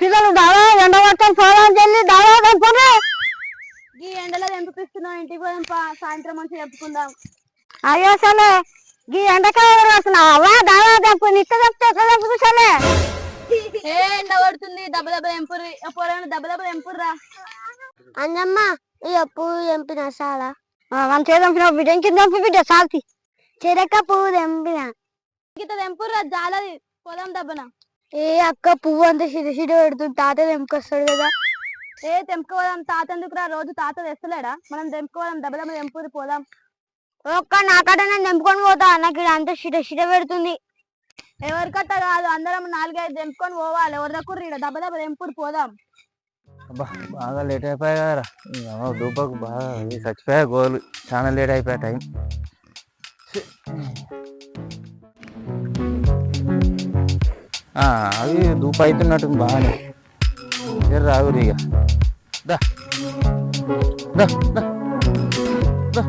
పిల్లలు దావా ఎండ పట్టం పోదాం చెల్లి దావా కనుకోండి ఈ ఎండలో తెంపిస్తున్నాం ఇంటికి పోదాం సాయంత్రం మంచిగా చెప్పుకుందాం. అయ్యో సలే ఈ ఎండకాయ వస్తున్నావా దావా తెంపు నిత్త తెంపితే ఎట్లా తెంపుతు సలే? ఏ ఎండ పడుతుంది దెబ్బ దెబ్బ తెంపుర్రి. పోరాడు దెబ్బ దెబ్బ తెంపుర్రా. అంజమ్మ ఈ పువ్వు తెంపిన చాలా మన చేదంపిన బిడ్డ. ఇంకింద తెంపి బిడ్డ? సాల్తి. చెరక పువ్వు తెంపిన. గీత తెంపుర్రా జాలది పోదాం దెబ్బన. ఏ అక్క పువ్వు అంత సిడి సిడి పెడుతుంది తాత తెంపుకొస్తాడు కదా. ఏ తెంపుకోదాం తాత ఎందుకురా రోజు తాత తెస్తలేడా? మనం తెంపుకోదాం దెబ్బ దెబ్బ తెంపుర్రి పోదాం. ఒక్క నాకాడ నేను తెంపుకొని పోతా నాకు ఇది అంత సిడ సిడ పెడుతుంది. ఎవరికట్ట కాదు అందరం నాలుగైదు తెంపుకొని పోవాలి. ఎవరి దగ్గర ఈడ? దెబ్బ దెబ్బ తెంపుర్రి పోదాం. అబ్బా బాగా లేట్ అయిపోయా కదరా. దూపకు బాగా చచ్చిపోయా గోలు. చాలా లేట్ అయిపోయా టైం. అవి దూప అవుతున్నట్టు బాగానే జర రాగురు ఇక దా దా దా దా.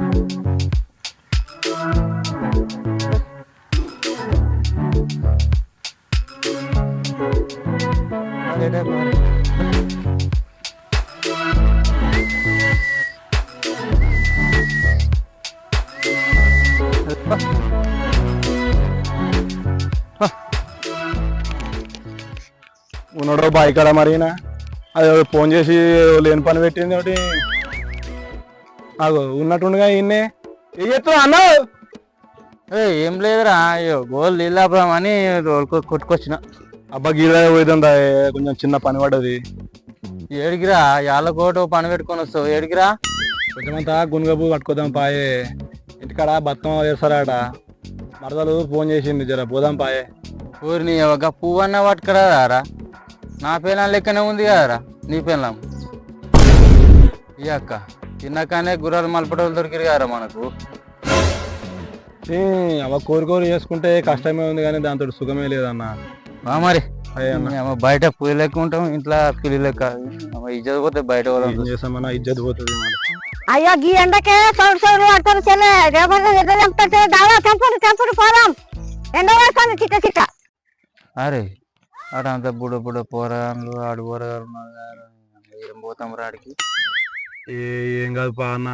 బాగా ఉన్నాడో బాయ్ కాడ మరినా? అది ఫోన్ చేసి లేని పని పెట్టింది ఒకటి. నాకు ఉన్నట్టుండగా ఈయన్నే. ఏం చెప్తావు అన్న? ఏ ఏం లేదురా అయ్యో గోల్ నీళ్ళాపురం అని కొట్టుకొచ్చిన. అబ్బా గీర పోయిందా కొంచెం చిన్న పని పడ్డది. ఏడికిరా యాళ్ళకోట పని పెట్టుకొని వస్తావు ఏడికిరా కొంచెం అంతా గునుగపు పట్టుకోదాం పాయే. ఇంటికాడ బతుకమ్మ వేస్తారాట. మరదలు ఫోన్ చేసింది జర పోదాం పాయే. ఊరిని ఒక పువ్వు అన్న పట్టుకురారా? నా పిల్లం లెక్కనే ఉంది కదరా నీ పిల్లం ఈ అక్క తిన్నాకనే గుర్రాలు మలపటోళ్ళు దొరికిరు కదరా మనకు. ఏ, అవ కోరి కోరి చేసుకుంటే కష్టమే ఉంది కానీ దాంతో సుఖమే లేదన్న. బా మరి అయ్యే అన్న. అమ్మ బయట పులి లెక్క ఉంటాం ఇంట్లో పిల్లి లెక్క. అమ్మ ఇజ్జత పోతే బయట చేస్తామన్నా ఇజ్జత్ పోతుంది అయ్యో గీ ఎండకే సౌడు సౌడు పడతారు చెల్లె రేపటి ఎట్లా తెంపుతారు దావా తెంపుడు తెంపుడు పోదాం. ఎండ వేస్తాను చిట్ట చిట్ట అరే ఆడ అంత బుడ బుడ పోరాళ్ళు ఆడు పోరగాళ్ళు పోతాం రాడికి ఏ ఏం కాదు పా అన్న.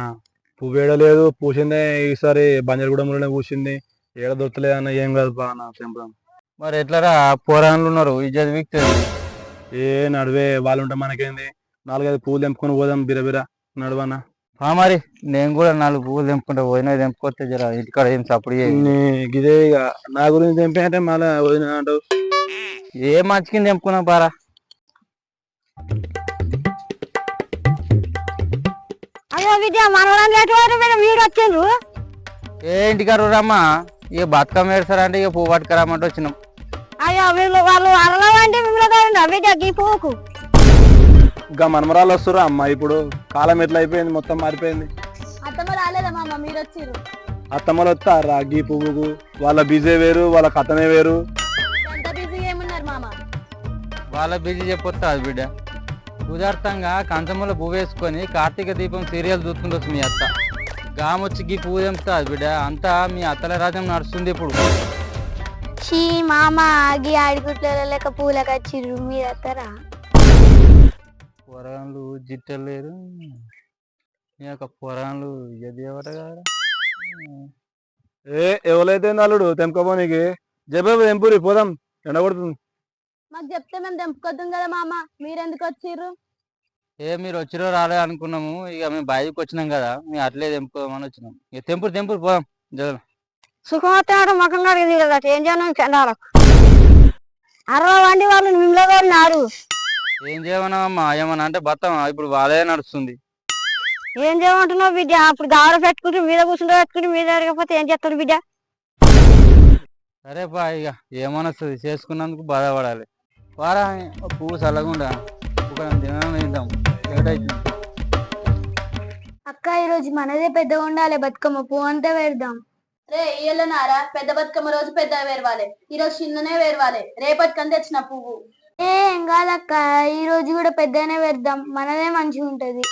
పువ్వు ఏడలేదు పూసిందే ఈసారి బంజరగూడెంలోనే పూసింది. ఏడ దొరకలేదు అన్న ఏం కాదు పా అన్న తెంపుదాం మరి ఎట్లరా పోరాళ్ళు ఉన్నారు ఇజ్జత్ విక్తుంది. ఏ నడివే వాళ్ళు ఉంటే మనకేంది? నాలుగైదు పువ్వులు తెంపుకొని పోదాం బిరబిర. నడవన్న ఆ మరి నేను కూడా నాలుగు పువ్వులు తెంపుకుంటా పోయినా తెంపుకొస్తే జర ఇంటికాడ ఏం సప్పుడు నీ గిదే ఇక నా గురించి తెంపే అంటే మళ్ళీ వదిన అంటావు. ఏ మంచికింది తెంపుకున్నా పారా? అయ్యో విద్య మనవరం లేటు వారు మీరు వచ్చిండ్రు ఏ ఇంటికాడ రమ్మా. ఇక బతుకమ్మ వేస్తారంటే ఇక పువ్వు పట్టుకురామంటే వచ్చినాం. అయ్యో వీళ్ళు వాళ్ళు అరలో అంటే మిమ్మల్ని విద్య గీ పువ్వుకు. ఇంకా మనమరాలు వస్తురా అమ్మ ఇప్పుడు. కాలం ఎట్లా అయిపోయింది? మొత్తం మారిపోయింది. అత్తమ్మ రాలేదా మామ? మీరు వచ్చిర్రు అత్తమ్మలు వస్తారా గీ పువ్వుకు? వాళ్ళ బిజే వేరు వాళ్ళ కథనే వేరు. వాళ్ళ బిజీ చెప్పొస్తా అది బిడ్డ. పూజార్థంగా కంచముల పువ్వు వేసుకొని కార్తీక దీపం సీరియల్ చూసుకుంటూ మీ అత్త. గామొచ్చి గీ అది బిడ్డ. అంతా మీ అత్తల రాజ్యం నడుస్తుంది ఇప్పుడు. షీ మామ గీ ఆడిగుట్ల లేక పూలకు వచ్చిర్రు మీరు అత్తరా? పొరగాన్లు జిట్టలు లేరు. యొక్క పొరగాన్లు ఎదిగవట కదా? ఏ ఎవరైతే నలుడు తెంపుకోపోనీకి జబాబు తెంపురి పోదాం. ఎండ కొడుతుంది మాకు చెప్తే మేము తెంపుకొద్దాం కదా మామ. మీరెందుకు వచ్చిర్రు? ఏ మీరు వచ్చిరో రాలే అనుకున్నాము. ఇక మేము బయటకు వచ్చినాం కదా. మేము అట్లే తెంపుకోమని వచ్చినాం. ఇక తెంపురు తెంపురు పోదాం. జగన్ సుఖం వస్తున్నాడు ముఖం కడిగి దిగదట ఏం చేయను చెండాలకు అరవై వండి వాళ్ళు మిమ్మల్ని నాడు? ఏం చేయమన్నామమ్మా ఏమన్నా అంటే బతం ఇప్పుడు వాళ్ళే నడుస్తుంది. ఏం చేయమంటున్నావు బిడ్డ? అప్పుడు గావర పెట్టుకుంటూ మీద కూర్చుంటే పెట్టుకుంటూ మీద ఎరగకపోతే ఏం చేస్తాడు బిడ్డ? సరే బా ఇక ఏమనొస్తుంది? చేసుకున్నందుకు బాధపడాలి. వారా పువ్వు చల్లకుండా ఒక దినం వేద్దాం అక్క ఈ రోజు మనదే పెద్దగా ఉండాలి బతుకమ్మ. పువ్వు అంతా వేద్దాం రే ఇయ్యలనారా పెద్ద బతుకమ్మ రోజు పెద్ద వేరవాలి. ఈ రోజు చిన్ననే వేరవాలి. రేపటికని తెచ్చిన పువ్వు. ఏం కాదక్క. ఈ రోజు కూడా పెద్దనే వేద్దాం మనదే మంచిగా ఉంటది.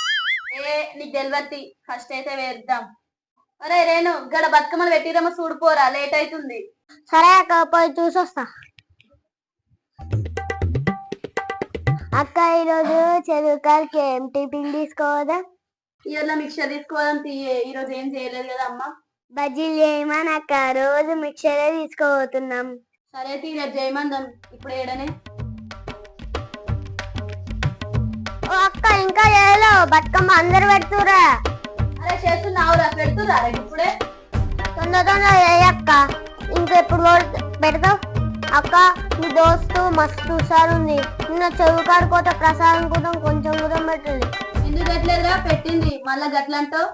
ఏ నీకు తెలియద్ది ఫస్ట్ అయితే వేద్దాం అరే రేణు గడ బతుకమ్మలు పెట్టిరమ్మ చూడిపోరా లేట్ అవుతుంది. సరే అక్క పోయి చూసొస్తా. అక్క ఈరోజు చెరువు కాడికి ఏం టిఫిన్ తీసుకోవదా ఇవాళ మిక్చర్ తీసుకోవాలని తీయే ఈ రోజు ఏం చేయలేదు కదా అమ్మ. బజ్జీలు చేయమని అక్క రోజు మిక్చరే తీసుకోబోతున్నాం. సరే తీ రేపు చేయమందాం. ఇప్పుడు ఏడనే. ఓ అక్క ఇంకా చేయలో బతుకమ్మ అందరు పెడుతురా అరే చేస్తున్నావురా పెడుతురా ఇప్పుడే. తొందర తొందర చేయక్క ఇంకెప్పుడు పెడతావు? అక్క మీ దోస్తు మస్తు ఉంది నిన్న చెరువు కాడిపోతే ప్రసాదం కూడా కొంచెం కూడా పెట్టింది. ఎందుకు పెట్టలేదురా? పెట్టింది. మళ్ళా గట్లంటావు?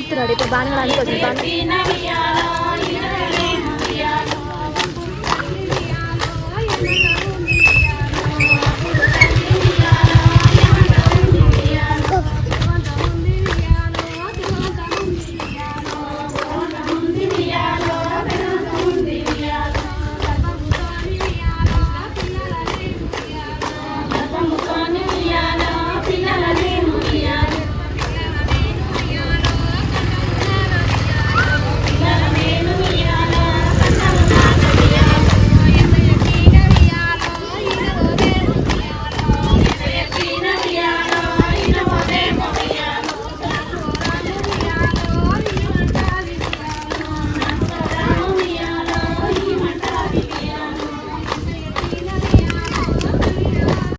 ఇస్తున్నాడు. ఇప్పుడు బాణగడానికి వచ్చింది